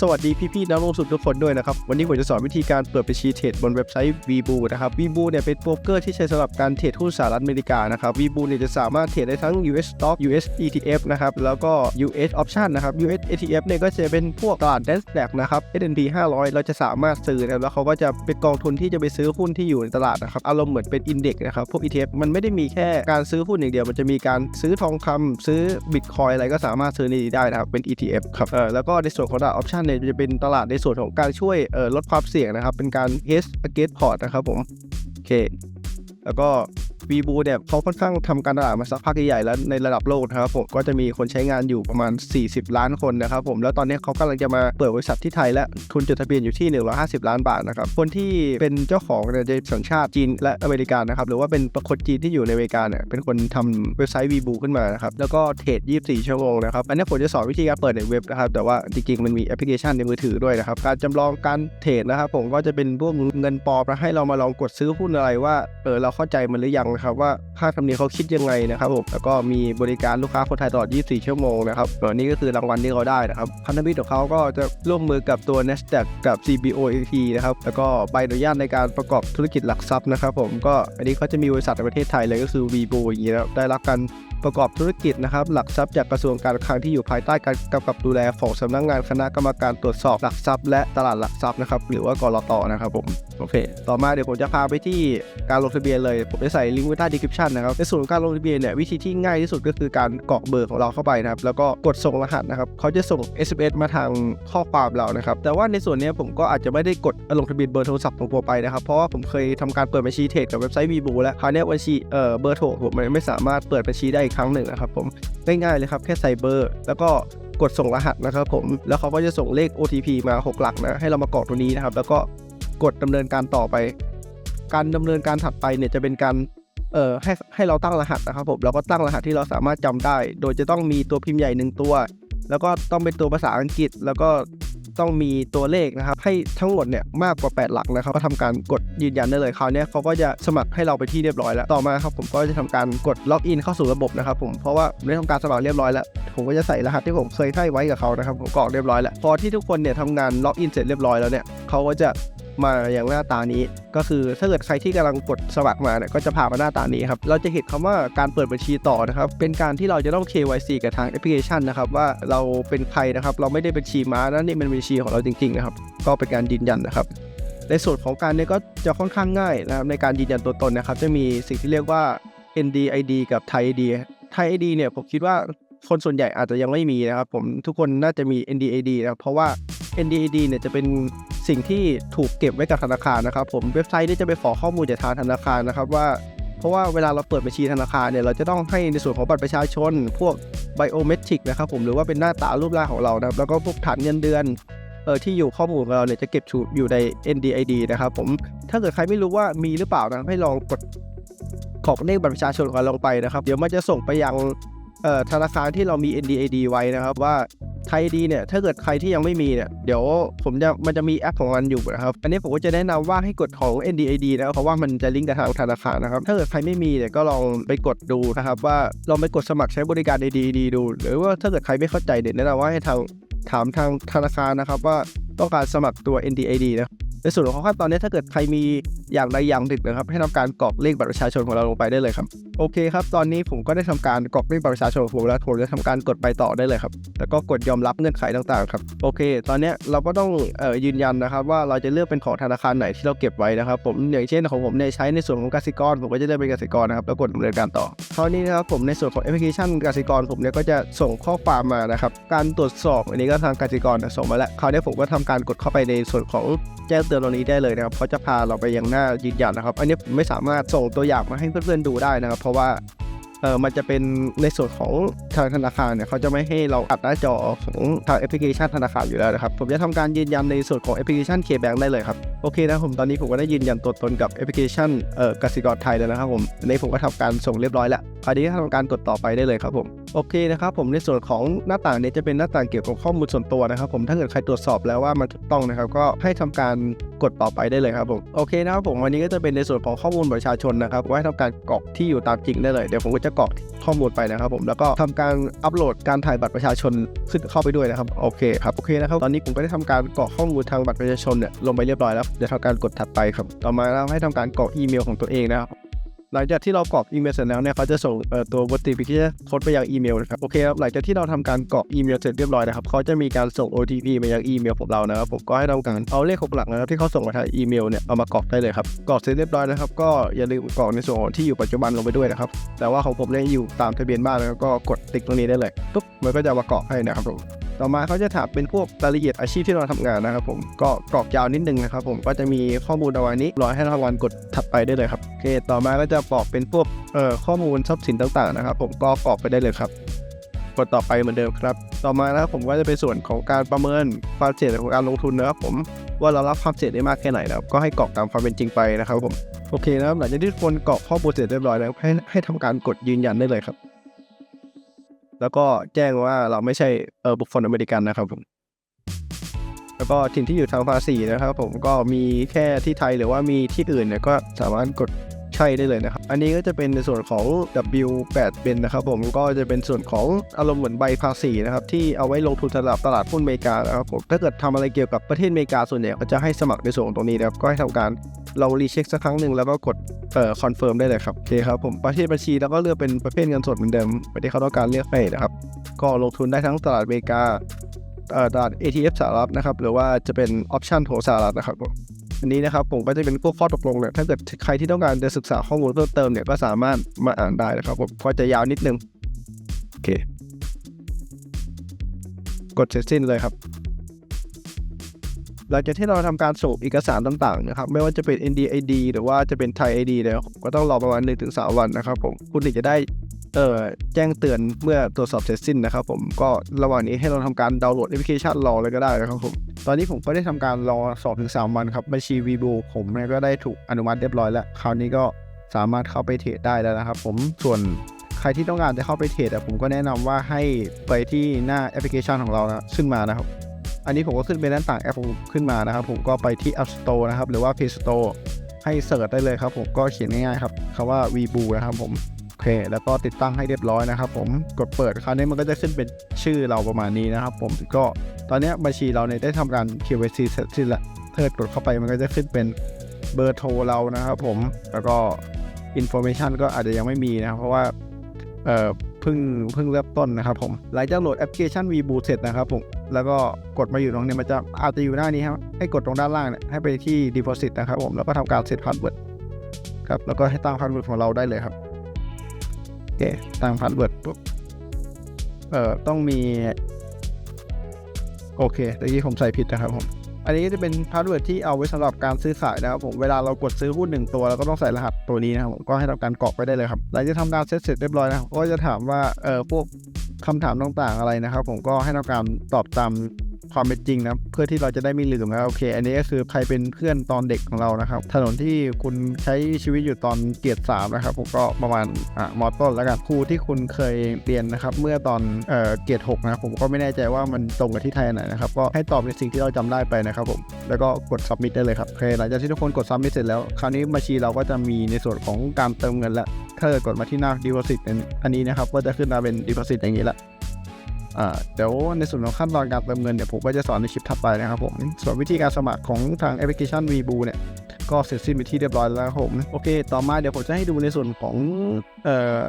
สวัสดีพี่ๆนักลงทุนทุกคนด้วยนะครับ วันนี้ผมจะสอนวิธีการเปิดบัญชีเทรดบนเว็บไซต์ VBoo นะครับ VBoo เนี่ยเป็นโบรกเกอร์ที่ใช้สำหรับการเทรดหุ้นสหรัฐอเมริกานะครับ VBoo เนี่ยจะสามารถเทรดได้ทั้ง US Stock US ETF นะครับแล้วก็ US Option นะครับ US ETF เนี่ยก็จะเป็นพวกตลาด NASDAQ นะครับ S&P 500 เราจะสามารถซื้อนะครับแล้วเขาก็จะเป็นกองทุนที่จะไปซื้อหุ้นที่อยู่ในตลาดนะครับอารมณ์เหมือนเป็นอินเด็กซ์นะครับพวก ETF มันไม่ได้มีแค่การซื้อหุ้นอย่างเดียวมันจะมีการซื้อทองคำซื้อบิตคอยอะไรก็สามารถซื้อในนี้ได้นะครับเป็น ETF ครับเออแล้วก็ในส่วนของตลาด Option เนี่ยจะเป็นตลาดในส่วนของการช่วยลดความเสี่ยงนะครับ เป็นการ hedge against port นะครับผม โอเค แล้วก็ v b o เนี่ยเขาค่อนข้างทำการตลาดมาสักพักใหญ่ๆแล้วในระดับโลกนะครับผมก็จะมีคนใช้งานอยู่ประมาณ 40 ล้านคนนะครับผมแล้วตอนนี้เขากำลังจะมาเปิดบริษัทที่ไทยและทุนจดทะเบียนอยู่ที่ 150 ล้านบาทนะครับคนที่เป็นเจ้าของเนี่ยจะสัญชาติจีนและอเมริกันนะครับหรือว่าเป็นคนจีนที่อยู่ในอเมริกาเนี่ยเป็นคนทำเว็บไซต์ v b o ขึ้นมานะครับแล้วก็เทรด 24 ชั่วโมงนะครับอันนี้ผมจะสอนวิธีการเปิดในเว็บนะครับแต่ว่าจริงๆมันมีแอปพลิเคชันในมือถือด้วยนะครับการจำลองการเทรดนะครับผมก็จะเป็นพวกเงินปอมให้เรามาลองกดซื้อหุ้นอะไรว่าเออเราเข้าใจมันหรือยังนะครับว่าค่าธรรมเนียมเขาคิดยังไงนะครับผมแล้วก็มีบริการลูกค้าคนไทยตลอด 24 ชั่วโมงนะครับตัวนี้ก็คือรางวัลที่เขาได้นะครับพันธมิตรของเขาก็จะร่วมมือกับตัว NASDAQ กับ CBOT นะครับแล้วก็ใบอนุญาตในการประกอบธุรกิจหลักทรัพย์นะครับผมก็อันนี้เขาจะมีบริษัทในประเทศไทยเลยก็คือ VBO อย่างนี้นะได้รับการ ประกอบธุรกิจนะครับหลักทรัพย์จากกระทรวงการคลังที่อยู่ภายใต้การกำกับดูแลของสำนักงานคณะกรรมการตรวจสอบหลักทรัพย์และตลาดหลักทรัพย์นะครับหรือว่ากรตนะครับผมโอเค ต่อมาเดี๋ยวผมจะพาไปที่การลงทะเบียนเลย ผมจะใส่ลิงก์ไว้ใต้ description นะครับในส่วนของการลงทะเบียนเนี่ยวิธีที่ง่ายที่สุดก็คือการกรอกเบอร์ของเราเข้าไปนะครับแล้วก็กดส่งรหัสนะครับเขาจะส่ง SMS มาทางข้อความเรานะครับแต่ว่าในส่วนนี้ผมก็อาจจะไม่ได้กดลงทะเบียนเบอร์โทรศัพท์ของผมไปนะครับเพราะว่าผมเคยทำการเปิดบัญชีเทรดกับเว็บไซต์ v b o แล้วคราวนี้บัญชีเอ่อเบอร์โทรผมไม่สามารถเปิดบัญชีได้อีกครั้งหนึ่งนะครับผมง่ายๆเลยครับแค่ใส่เบอร์ แล้วก็กดส่งรหัสนะครับผมแล้วเขาก็จะส่งเลข OTP มา 6 หลักนะให้เรามากรอกตัวนี้นะครับ แล้วก็กดดำเนินการต่อไป การดำเนินการถัดไปเนี่ยจะเป็นการเอ่อให้ให้เราตั้งรหัสนะครับผมแล้วก็ตั้งรหัสที่เราสามารถจำได้ โดยจะต้องมีตัวพิมพ์ใหญ่หนึ่งตัว แล้วก็ต้องเป็นตัวภาษาอังกฤษ แล้วก็ ต้องมีตัวเลขนะครับให้ทั้งหมดเนี่ยมากกว่า 8 หลักนะครับก็ทำการกดยืนยันได้เลยคราวนี้เขาก็จะสมัครให้เราไปที่เรียบร้อยแล้วต่อมาครับผมก็จะทำการกดล็อกอินเข้าสู่ระบบนะครับผมเพราะว่าผมได้ทำการสมัครเรียบร้อยแล้วผมก็จะใส่รหัสที่ผมเคยให้ไว้กับเขานะครับผมกรอกเรียบร้อยแล้วพอที่ทุกคนเนี่ยทำงานล็อกอินเสร็จเรียบร้อยแล้วเนี่ยเขาก็จะ มาอย่างหน้าตานี้ ก็คือถ้าเกิดใครที่กำลังกดสมัครมาเนี่ยก็จะพามาหน้าตานี้ครับเราจะเห็นคำว่าการเปิดบัญชีต่อนะครับเป็นการที่เราจะต้อง KYC กับทางแอปพลิเคชันนะครับว่าเราเป็นใครนะครับเราไม่ได้เป็นชีม้านะนี่เป็นบัญชีของเราจริงๆนะครับก็เป็นการยืนยันนะครับในส่วนของการเนี่ยก็จะค่อนข้างง่ายนะครับในการยืนยันตัวตนนะครับ จะมีสิ่งที่เรียกว่า NDID กับ Thai ID Thai ID เนี่ยผมคิดว่าคนส่วนใหญ่อาจจะยังไม่มีนะครับผมทุกคนน่าจะมี NDID นะครับเพราะว่า NDID เนี่ยจะเป็น สิ่งที่ถูกเก็บไว้กับธนาคารนะครับ ผมเว็บไซต์นี่จะไปขอข้อมูลจากทางธนาคารนะครับว่าเพราะว่าเวลาเราเปิดบัญชีธนาคารเนี่ยเราจะต้องให้ในส่วนของบัตรประชาชน พวกไบโอเมตริกนะครับผมหรือว่าเป็นหน้าตารูปร่างของเรานะครับแล้วก็พวกฐานเงินเดือนเออที่อยู่ข้อมูลของเราเนี่ยจะเก็บอยู่ใน NDID นะครับผมถ้าเกิดใครไม่รู้ว่ามีหรือเปล่านะให้ลองกดกรอกเลขบัตรประชาชนของเราลงไปนะครับ เดี๋ยวมันจะส่งไปยังธนาคารที่เรามี NDID ไว้นะครับว่า ไทยดีเนี่ยถ้าเกิดใครที่ยังไม่มีเนี่ยเดี๋ยวผมจะมันจะมีแอปของมันอยู่นะครับ อันนี้ผมก็จะแนะนำว่าให้กดของ NDID นะเพราะว่ามันจะลิงก์กับทางธนาคารนะครับ ถ้าเกิดใครไม่มีเนี่ยก็ลองไปกดดูนะครับ ว่าลองไปกดสมัครใช้บริการ NDID ดู หรือว่าถ้าเกิดใครไม่เข้าใจเนี่ยแนะนำว่าให้ทางถามทางธนาคารนะครับว่าต้องการสมัครตัว NDID นะในส่วนของขั้นตอนนี้ถ้าเกิดใครมีอย่างใดอย่างหนึ่งนะครับ ให้ทำการกรอกเลขบัตรประชาชนของเราลงไปได้เลยครับโอเคครับ ตอนนี้ผมก็ได้ทำการกรอกเลขบัตรประชาชนของผมแล้วผมจะทำการกดไปต่อได้เลยครับ แล้วก็กดยอมรับเงื่อนไขต่างๆครับ โอเค ตอนนี้เราก็ต้องเอ่อยืนยันนะครับว่าเราจะเลือกเป็นของธนาคารไหนที่เราเก็บไว้นะครับ ผมอย่างเช่นของผมเนี่ยใช้ในส่วนของกสิกร ผมก็จะเลือกเป็นกสิกรนะครับ แล้วกดดำเนินการต่อคราวนี้นะครับผมในส่วนของแอปพลิเคชันกสิกร ผมเนี่ยก็จะส่งข้อความมานะครับ การตรวจสอบอันนี้ก็ทางกสิกรส่งมาแล้ว คราวนี้ผมก็ทำการกดเข้าไปในส่วนของแจ้งเตือนตรงนี้ได้เลยนะครับเขาจะพาเราไปยังหน้ายืนยันนะครับ อันนี้ผมไม่สามารถส่งตัวอย่างมาให้เพื่อนๆดูได้นะครับเพราะว่าเออมันจะเป็นในส่วนของทางธนาคารเนี่ยเขาจะไม่ให้เราอัดหน้าจอของทางแอปพลิเคชันธนาคารอยู่แล้วนะครับ ผมจะทำการยืนยันในส่วนของแอปพลิเคชันเคแบงได้เลยครับ โอเคนะผมตอนนี้ผมก็ได้ยืนยันตัวตนกับแอปพลิเคชันเอ่อกสิกรไทยแล้วนะครับผมในผมก็ทำการส่งเรียบร้อยแล้วคราวนี้ก็ทำการกดต่อไปได้เลยครับผม โอเคนะครับผมในส่วนของหน้าต่างเนี้จะเป็นหน้าต่างเกี่ยวกับข้อมูลส่วนตัวนะครับ ผมถ้าเกิดใครตรวจสอบแล้วว่ามันถูกต้องนะครับ ก็ให้ทำการกดต่อไปได้เลยครับผมโอเคนะครับผมวันนี้ก็จะเป็นในส่วนของข้อมูลประชาชนนะครับว่าให้ทำการกรอกที่อยู่ตามจริงได้เลยเดี๋ยวผมก็จะกรอกข้อมูลไปนะครับ ผมแล้วก็ทำการอัปโหลดการถ่ายบัตรประชาชนขึ้นเข้าไปด้วยนะครับโอเคครับโอเคนะครับตอนนี้ผมก็ได้ทำการกรอกข้อมูลทางบัตรประชาชนเนี่ยลงไปเรียบร้อยแล้วเดี๋ยวทำการกดถัดไปครับต่อมาเราให้ทำการกรอกอีเมลของตัวเองนะครับ หลังจากที่เรากรอกอีเมลเสร็จแล้วเนี่ยเขาจะส่งตัว notification โค้ดไปยังอีเมลนะครับโอเคครับหลังจากที่เราทำการกรอกอีเมลเสร็จเรียบร้อยนะครับเขาจะมีการส่ง OTP มายังอีเมลของเรานะครับผมก็ให้ทำการเอาเลขหกหลักนะครับที่เขาส่งมาทางอีเมลเนี่ยเอามากรอกได้เลยครับกรอกเสร็จเรียบร้อยนะครับก็อย่าลืมกรอกในส่วนที่อยู่ปัจจุบันลงไปด้วยนะครับแต่ว่าของผมเนี่ยอยู่ตามทะเบียนบ้านแล้วก็กดติ๊กตรงนี้ได้เลยปุ๊บมันก็จะมากรอกให้นะครับผมต่อมาเขาจะถามเป็นพวกรายละเอียดอาชีพที่เราทำงานนะครับผมก็กรอกยาวนิดนึงนะครับผมก็จะมีข้อมูลเอาไว้นี้รอให้ทำการกดถัดไปได้เลยครับ เค ต่อมาก็จะกรอกเป็นพวกเอ่อข้อมูลทรัพย์สินต่างๆนะครับ ผมก็กรอกไปได้เลยครับกดต่อไปเหมือนเดิมครับ ต่อมานะครับผมก็จะเป็นส่วนของการประเมินความเสี่ยงของการลงทุนนะครับผมว่าเรารับความเสี่ยงได้มากแค่ไหนนะครับก็ให้กรอกตามความเป็นจริงไปนะครับผมโอเคนะครับหลังจากที่ทุกคนกรอกข้อมูลเสร็จเรียบร้อยแล้วให้ให้ทำการกดยืนยันได้เลยครับ แล้วก็แจ้งว่าเราไม่ใช่เออบุคคลอเมริกันนะครับผมแล้วก็ถิ่นที่อยู่ทางภาษีนะครับ ผมก็มีแค่ที่ไทยหรือว่ามีที่อื่นเนี่ยก็สามารถกด ใช่ได้เลยนะครับ อันนี้ก็จะเป็นในส่วนของ W8 เป็นนะครับผมก็จะเป็นส่วนของอารมณ์เหมือนใบภาษีนะครับที่เอาไว้ลงทุนสำหรับตลาดหุ้นอเมริกานะครับผมถ้าเกิดทำอะไรเกี่ยวกับประเทศอเมริกาส่วนใหญ่ก็จะให้สมัครในส่วนตรงนี้นะครับก็ให้ทำการเรารีเช็คสักครั้งหนึ่งแล้วก็กดเอ่อคอนเฟิร์มได้เลยครับโอเคครับผมประเภทบัญชีแล้วก็เลือกเป็นประเภทเงินสดเหมือนเดิมไม่ได้เขาต้องการเลือกให้นะครับก็ลงทุนได้ทั้งตลาดอเมริกาตลาด ATF สหรัฐนะครับหรือว่าจะเป็นออปชันของสหรัฐนะครับผม อันนี้นะครับผมก็จะเป็นพวกข้อตกลงเนี่ยถ้าเกิดใครที่ต้องการจะศึกษาข้อมูลเพิ่มเติมเนี่ยก็สามารถมาอ่านได้นะครับผมก็จะยาวนิดนึงโอเค กดเสร็จสิ้นเลยครับหลังจากที่เราทำการส่งเอกสารต่างๆนะครับไม่ว่าจะเป็น NDID หรือว่าจะเป็น Thai ID เนี่ยก็ต้องรอประมาณ 1-3 วันนะครับผมคุณถึงจะได้เอ่อแจ้งเตือนเมื่อตรวจสอบเสร็จสิ้นนะครับผมก็ระหว่างนี้ให้เราทำการดาวน์โหลดแอปพลิเคชันรอเลยก็ได้นะครับผม ตอนนี้ผมก็ได้ทำการรอสอบถึง3วันครับบัญชีวีบูผมเนี่ยก็ได้ถูกอนุมัติเรียบร้อยแล้ว คราวนี้ก็สามารถเข้าไปเทรดได้แล้วนะครับ ผมส่วนใครที่ต้องการจะเข้าไปเทรดอะผมก็แนะนำว่าให้ไปที่หน้าแอปพลิเคชันของเรานะขึ้นมานะครับ อันนี้ผมก็ขึ้นเป็นหน้าต่างแอปขึ้นมานะครับ ผมก็ไปที่ App Store นะครับ หรือว่า Play Store ให้เสิร์ชได้เลยครับ ผมก็เขียนง่ายๆครับคำว่า v b o นะครับผมโอเค แล้วก็ติดตั้งให้เรียบร้อยนะครับ ผมกดเปิดคราวนี้มันก็จะขึ้นเป็นชื่อเราประมาณนี้นะครับ ผมก็ ตอนนี้บัญชีเราเนี่ยได้ทำการ KYC เสร็จสิ้นล้วถ้าเกิดกดเข้าไปมันก็จะขึ้นเป็นเบอร์โทรเรานะครับผมแล้วก็ Information ก็อาจจะยังไม่มีนะครับ เพราะว่าเอ่อเพิ่งเพิ่งเริ่มต้นนะครับผมหลังจากโหลดแอปพลิเคชัน v b o o เสร็จนะครับผมแล้วก็กดมาอยู่ตรงนี้มันจะอาจจะอยู่หน้านี้ครับให้กดตรงด้านล่างเนี่ยให้ไปที่ Deposit นะครับผมแล้วก็ทำการเซตพาสเวิร์ดครับแล้วก็ให้ตั้งพาสเวิร์ดของเราได้เลยครับโอเคตั้งพาสเวิร์ดปุ๊บเอ่อต้องมี โอเคตะกี้ผมใส่ผิดนะครับผม อันนี้จะเป็นพาสเวิร์ดที่เอาไว้สำหรับการซื้อขายนะครับผม เวลาเรากดซื้อหุ้นหนึ่งตัวเราก็ต้องใส่รหัสตัวนี้นะครับผม ก็ให้ทำการกรอกไปได้เลยครับ หลังจากทำการเซตเสร็จเรียบร้อยนะก็จะถามว่า เออพวกคำถามต่างๆอะไรนะครับผม ก็ให้ทำการตอบตาม ความเป็นจริงนะเพื่อที่เราจะได้ไม่ลืมนะโอเค อันนี้ก็คือใครเป็นเพื่อนตอนเด็กของเรานะครับ ถนนที่คุณใช้ชีวิตอยู่ตอนเกียรติสามนะครับผมก็ประมาณอะมอต้นแล้วกันครูที่คุณเคยเรียนนะครับเมื่อตอนเอ่อเกียรติหกนะผมก็ไม่แน่ใจว่ามันตรงกับที่ไทยไหนนะครับก็ให้ตอบในสิ่งที่เราจำได้ไปนะครับผมแล้วก็กด submit ได้เลยครับโอเคหลังจากที่ทุกคนกด submit เสร็จแล้วคราวนี้บัญชีเราก็จะมีในส่วนของการเติมเงินแล้วถ้าเกิดกดมาที่หน้า deposit อันนี้นะครับก็จะขึ้นมาเป็น deposit อย่างนี้ละ เดี๋ยวในส่วนของขั้นตอนการเติมเงินเดี๋ยวผมก็จะสอนในคลิปถัดไปนะครับผม ส่วนวิธีการสมัครของทางแอปพลิเคชัน v b o o เนี่ยก็เสร็จสิ้นไปที่เรียบร้อยแล้วครับผม โอเค ต่อมาเดี๋ยวผมจะให้ดูในส่วนของเอ่อ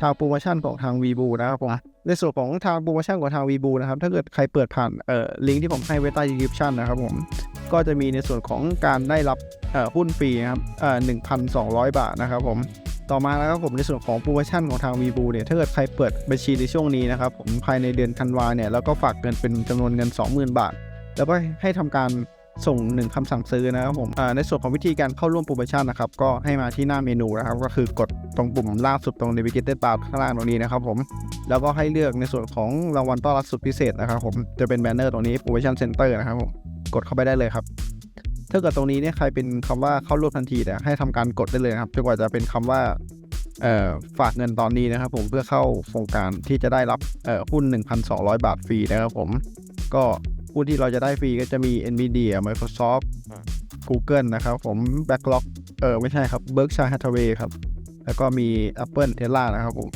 ทางโปรโมชั่นของทาง v b o o นะครับผมในส่วนของทางโปรโมชั่นของทาง v b o o นะครับถ้าเกิดใครเปิดผ่านเอ่อลิงก์ที่ผมให้ไว้ใต้ description นะครับผมก็จะมีในส่วนของการได้รับหุ้นฟรีนะครับเอ่อ1,200 บาทนะครับผม ต่อมาแล้วครับผมในส่วนของโปรโมชั่นของทาง v b o เนี่ยถ้าเกิดใครเปิดบัญชีในช่วงนี้นะครับผมภายในเดือนธันวาเนี่ยแล้วก็ฝากเงินเป็นจำนวนเงิน 20,000 บาท แล้วก็ให้ทำการส่ง 1คำสั่งซื้อนะครับผมในส่วนของวิธีการเข้าร่วมโปรโมชั่นนะครับก็ให้มาที่หน้าเมนูนะครับก็คือกดตรงปุ่มล่าสุดตรง navigated bar ข้างล่างตรงนี้นะครับผมแล้วก็ให้เลือกในส่วนของรางวัลต้อนรับสุดพิเศษนะครับผมจะเป็นแบนเนอร์ตรงนี้ promotion center นะครับผมกดเข้าไปได้เลยครับ ถ้าเกิดตรงนี้เนี่ยใครเป็นคำว่าเข้าร่วมทันทีเนี่ยให้ทำการกดได้เลยครับจนกว่าจะเป็นคำว่าฝากเงินตอนนี้นะครับผมเพื่อเข้าโครงการที่จะได้รับหุ้น 1,200 บาทฟรีนะครับผมก็หุ้นที่เราจะได้ฟรีก็จะมี Nvidia Microsoft Google นะครับผม Backlog เออไม่ใช่ครับ Berkshire Hathaway ครับ แล้วก็มี Apple Tesla นะครับผม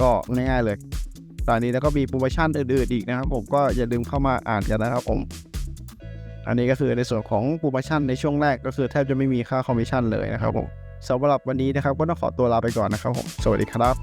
ก็ง่ายๆเลย ตอนนี้แล้วก็มีโปรโมชั่นอื่นๆอีกนะครับผมก็อย่าลืมเข้ามาอ่านกันนะครับผม อันนี้ก็คือในส่วนของโปรโมชั่นในช่วงแรกก็คือแทบจะไม่มีค่าคอมมิชชั่นเลยนะครับผมสำหรับวันนี้นะครับก็ต้องขอตัวลาไปก่อนนะครับผม สวัสดีครับ